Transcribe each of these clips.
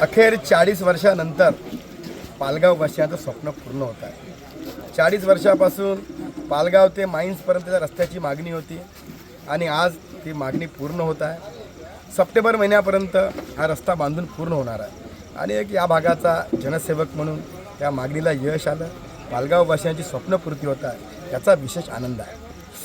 अखेर चाळीस वर्षानंतर पालगाववासियांचं स्वप्न पूर्ण होत आहे. चाळीस वर्षापासून पालगाव ते माईन्सपर्यंतच्या रस्त्याची मागणी होती आणि आज ती मागणी पूर्ण होत आहे. सप्टेंबर महिन्यापर्यंत हा रस्ता बांधून पूर्ण होणार आहे. आणि एक या भागाचा जनसेवक म्हणून या मागणीला यश आलं. पालगाववासियांची स्वप्नपूर्ती होत आहे. याचा विशेष आनंद आहे.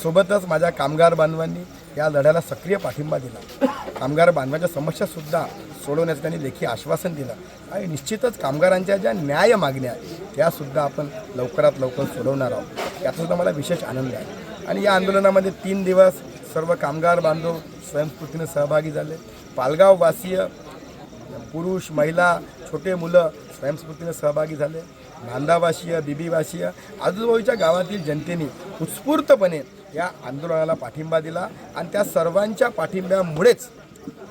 सोबतच माझ्या कामगार बांधवांनी या लढ्याला सक्रिय पाठिंबा दिला. कामगार बांधवांच्या समस्यासुद्धा सोडवण्याचं त्यांनी लेखी आश्वासन दिलं. आणि निश्चितच कामगारांच्या ज्या न्याय मागण्या आहेत त्यासुद्धा आपण लवकरात लवकर सोडवणार आहोत. याचासुद्धा मला विशेष आनंद आहे. आणि या आंदोलनामध्ये तीन दिवस सर्व कामगार बांधव स्वयंस्फूर्तीने सहभागी झाले. पालगाववासीय पुरुष महिला छोटे मुलं स्वयंस्फूर्तीने सहभागी झाले. नांदावासीय बिबीवासीय आजूबाजूच्या गावातील जनतेने उत्स्फूर्तपणे या आंदोलनाला पाठिंबा दिला. आणि त्या सर्वांच्या पाठिंब्यामुळेच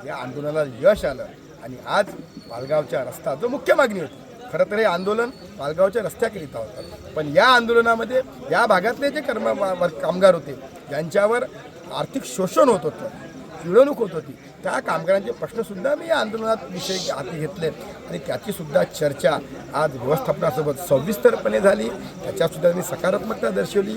या आंदोलनाला यश आलं. आणि आज पालगावच्या रस्ता जो मुख्य मागणी होती. खरं तर हे आंदोलन पालगावच्या रस्त्याकरिता होतं पण या आंदोलनामध्ये या भागातले जे कर्म कामगार होते ज्यांच्यावर आर्थिक शोषण होत होतं पिळवणूक होत होती त्या कामगारांचे प्रश्नसुद्धा मी या आंदोलनात विषय हाती घेतले. आणि त्याचीसुद्धा चर्चा आज व्यवस्थापनासोबत सविस्तरपणे झाली. त्याच्यातसुद्धा मी सकारात्मकता दर्शवली.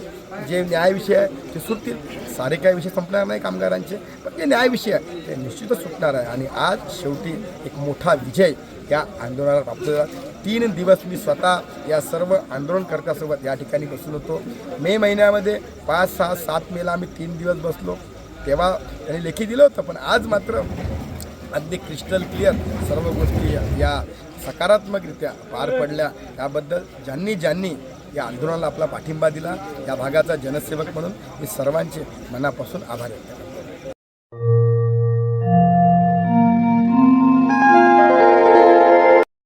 जे न्यायविषय आहे ते सुटतील. सारे काही विषय संपणार नाही कामगारांचे. पण जे न्यायविषय आहे ते निश्चितच सुटणार आहे. आणि आज शेवटी एक मोठा विजय या आंदोलनाला प्राप्त झाला तीन दिवस मी स्वतः या सर्व आंदोलनकर्त्यासोबत या ठिकाणी बसून होतो. मे महिन्यामध्ये पाच सहा सात मेला आम्ही तीन दिवस बसलो. तेव्हा त्यांनी लेखी दिलं होतं पण आज मात्र अगदी क्रिस्टल क्लिअर सर्व गोष्टी या सकारात्मकरित्या पार पडल्या. याबद्दल ज्यांनी ज्यांनी या आंदोलनाला आपला पाठिंबा दिला या भागाचा जनसेवक म्हणून मी सर्वांचे मनापासून आभार व्यक्त करतो